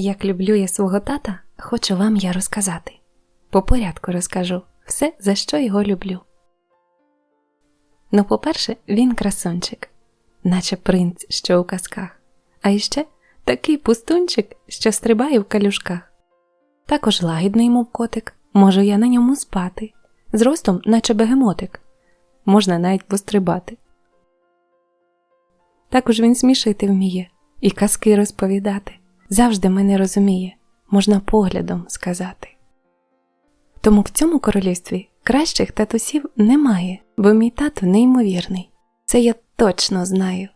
Як люблю я свого тата, хочу вам я розказати. По порядку розкажу все, за що його люблю. Ну, по-перше, він красунчик, наче принц, що у казках, а іще такий пустунчик, що стрибає в калюшках. Також лагідний, мов котик, можу я на ньому спати, зростом, наче бегемотик, можна навіть пострибати. Також він смішити вміє і казки розповідати. Завжди мене розуміє, можна поглядом сказати. Тому в цьому королівстві кращих татусів немає, бо мій тато неймовірний. Це я точно знаю.